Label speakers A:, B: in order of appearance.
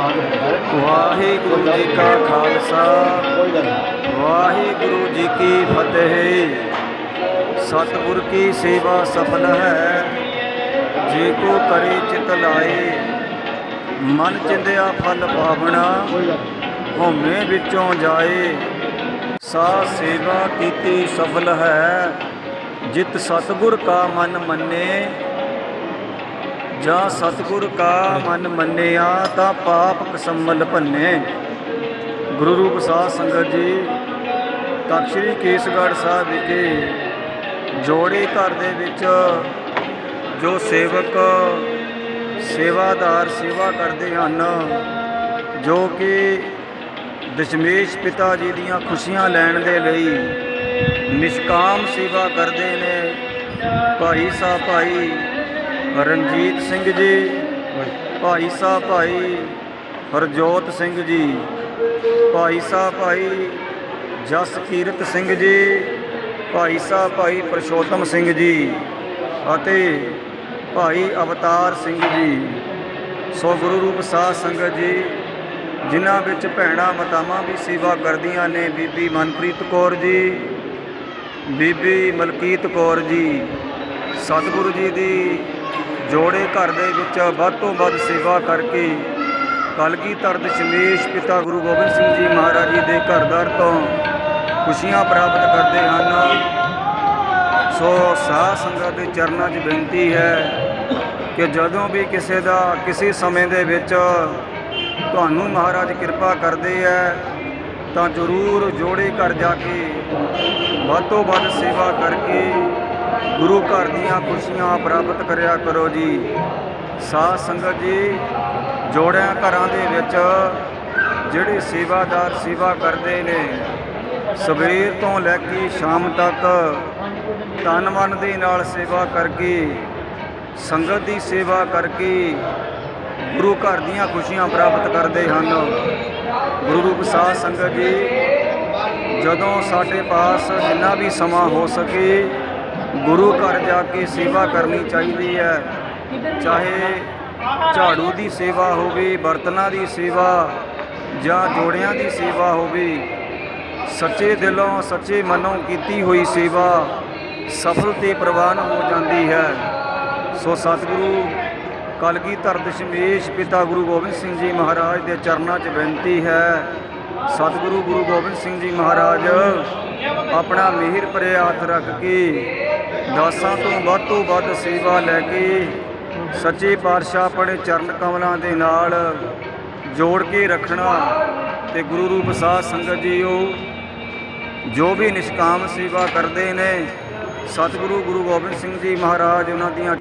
A: ਵਾਹਿਗੁਰੂ ਜੀ ਕਾ ਖਾਲਸਾ। ਵਾਹਿਗੁਰੂ ਜੀ ਕੀ ਫਤਿਹ। ਸਤਿਗੁਰ ਕੀ ਸੇਵਾ ਸਫਲ ਹੈ। ਜੇ ਕੋ ਕਰੇ ਚਿਤ ਲਾਏ, ਮਨ ਚਿੰਦਿਆ ਫਲ ਪਾਵਣਾ
B: ਕੋਈ
A: ਹਉਮੈ ਵਿੱਚੋਂ ਜਾਏ। ਸਾ ਸੇਵਾ ਕੀਤੀ ਸਫਲ ਹੈ। ਜਿਤ ਸਤਿਗੁਰ ਕਾ ਮਨ ਮੰਨੇ ਜਾਂ ਸਤਿਗੁਰ ਕਾ ਮਨ ਮੰਨਿਆ ਤਾਂ ਪਾਪ ਕਸਮਲ ਭੰਨੇ। ਗੁਰੂ ਰੂਪ ਸਾਧ ਸੰਗਤ ਜੀ, ਤਖ਼ਤ ਸ੍ਰੀ ਕੇਸਗੜ੍ਹ ਸਾਹਿਬ ਵਿਖੇ ਜੋੜੇ ਘਰ ਦੇ ਵਿੱਚ ਜੋ ਸੇਵਕ ਸੇਵਾਦਾਰ ਸੇਵਾ ਕਰਦੇ ਹਨ, ਜੋ ਕਿ ਦਸ਼ਮੇਸ਼ ਪਿਤਾ ਜੀ ਦੀਆਂ ਖੁਸ਼ੀਆਂ ਲੈਣ ਦੇ ਲਈ ਨਿਸ਼ਕਾਮ ਸੇਵਾ ਕਰਦੇ ਨੇ। ਭਾਈ ਸਾਹਿਬ, ਭਾਈ ਰਣਜੀਤ ਸਿੰਘ ਜੀ, ਭਾਈ ਸਾਹਿਬ ਭਾਈ ਹਰਜੋਤ ਸਿੰਘ ਜੀ, ਭਾਈ ਸਾਹਿਬ ਭਾਈ ਜਸਕੀਰਤ ਸਿੰਘ ਜੀ, ਭਾਈ ਸਾਹਿਬ ਭਾਈ ਪ੍ਰਸ਼ੋਤਮ ਸਿੰਘ ਜੀ ਅਤੇ ਭਾਈ ਅਵਤਾਰ ਸਿੰਘ ਜੀ। ਸੋ ਗੁਰੂ ਰੂਪ ਸਾਧ ਸੰਗਤ ਜੀ, ਜਿਨ੍ਹਾਂ ਵਿੱਚ ਭੈਣਾਂ ਮਾਤਾਵਾਂ ਵੀ ਸੇਵਾ ਕਰਦੀਆਂ ਨੇ, ਬੀਬੀ ਮਨਪ੍ਰੀਤ ਕੌਰ ਜੀ, ਬੀਬੀ ਮਲਕੀਤ ਕੌਰ ਜੀ, ਸਤਿਗੁਰੂ ਜੀ ਦੀ ਜੋੜੇ ਘਰ ਦੇ ਵਿੱਚ ਵੱਧ ਤੋਂ ਵੱਧ ਸੇਵਾ ਕਰਕੇ ਕਲਗੀਧਰ ਦਸ਼ਮੇਸ਼ ਪਿਤਾ ਗੁਰੂ ਗੋਬਿੰਦ ਸਿੰਘ ਜੀ ਮਹਾਰਾਜ ਜੀ ਦੇ ਘਰ ਦਰ ਤੋਂ ਖੁਸ਼ੀਆਂ ਪ੍ਰਾਪਤ ਕਰਦੇ ਹਨ। ਸੋ ਸਾਧ ਸੰਗਤ ਦੇ ਚਰਨਾਂ 'ਚ ਬੇਨਤੀ ਹੈ ਕਿ ਜਦੋਂ ਵੀ ਕਿਸੇ ਦਾ ਕਿਸੇ ਸਮੇਂ ਦੇ ਵਿੱਚ ਤੁਹਾਨੂੰ ਮਹਾਰਾਜ ਕਿਰਪਾ ਕਰਦੇ ਹੈ, ਤਾਂ ਜ਼ਰੂਰ ਜੋੜੇ ਘਰ ਜਾ ਕੇ ਵੱਧ ਤੋਂ ਵੱਧ ਸੇਵਾ ਕਰਕੇ ਗੁਰੂ ਘਰ ਦੀਆਂ ਖੁਸ਼ੀਆਂ ਪ੍ਰਾਪਤ ਕਰਿਆ ਕਰੋ ਜੀ। ਸਾਧ ਸੰਗਤ ਜੀ, ਜੋੜਿਆਂ ਘਰਾਂ ਦੇ ਵਿੱਚ ਜਿਹੜੇ ਸੇਵਾਦਾਰ ਸੇਵਾ ਕਰਦੇ ਨੇ, ਸਵੇਰ ਤੋਂ ਲੈ ਕੇ ਸ਼ਾਮ ਤੱਕ ਤਨ ਮਨ ਦੇ ਨਾਲ ਸੇਵਾ ਕਰਕੇ, ਸੰਗਤ ਦੀ ਸੇਵਾ ਕਰਕੇ ਗੁਰੂ ਘਰ ਦੀਆਂ ਖੁਸ਼ੀਆਂ ਪ੍ਰਾਪਤ ਕਰਦੇ ਹਨ। ਗੁਰੂ ਰੂਪ ਸਾਧ ਸੰਗਤ ਜੀ, ਜਦੋਂ ਸਾਡੇ ਪਾਸ ਜਿੰਨਾ ਵੀ ਸਮਾਂ ਹੋ ਸਕੇ ਗੁਰੂ ਘਰ ਜਾ ਕੇ ਸੇਵਾ ਕਰਨੀ ਚਾਹੀਦੀ ਹੈ। ਚਾਹੇ ਝਾੜੂ ਦੀ ਸੇਵਾ ਹੋਵੇ, ਬਰਤਨਾਂ ਦੀ ਸੇਵਾ ਜਾਂ ਜੋੜਿਆਂ ਦੀ ਸੇਵਾ ਹੋਵੇ, ਸੱਚੇ ਦਿਲੋਂ ਸੱਚੇ ਮਨੋਂ ਕੀਤੀ ਹੋਈ ਸੇਵਾ ਸਫਲ ਤੇ ਪ੍ਰਵਾਨ ਹੋ ਜਾਂਦੀ ਹੈ। ਸੋ ਸਤਿਗੁਰੂ, ਕਲਗੀਧਰ ਦਸ਼ਮੇਸ਼ ਪਿਤਾ ਗੁਰੂ ਗੋਬਿੰਦ ਸਿੰਘ ਜੀ ਮਹਾਰਾਜ ਦੇ ਚਰਨਾਂ 'ਚ ਬੇਨਤੀ ਹੈ ਸਤਿਗੁਰੂ ਗੁਰੂ ਗੋਬਿੰਦ ਸਿੰਘ ਜੀ ਮਹਾਰਾਜ, ਆਪਣਾ ਮਿਹਰ ਭਰੇ ਹੱਥ ਰੱਖ ਕੇ ਦਾਸਾਂ ਤੋਂ ਵੱਧ ਤੋਂ ਵੱਧ ਸੇਵਾ ਲੈ ਕੇ ਸੱਚੇ ਪਾਤਸ਼ਾਹ ਆਪਣੇ ਚਰਨ ਕਮਲਾਂ ਦੇ ਨਾਲ ਜੋੜ ਕੇ ਰੱਖਣਾ ਤੇ ਗੁਰੂ ਰੂਪ ਸਾਧ ਸੰਗਤ ਜੀਓ, ਜੋ ਵੀ ਨਿਸ਼ਕਾਮ ਸੇਵਾ ਕਰਦੇ ਨੇ, ਸਤਿਗੁਰੂ ਗੁਰੂ ਗੋਬਿੰਦ ਸਿੰਘ ਜੀ ਮਹਾਰਾਜ, ਉਹਨਾਂ ਦੀਆਂ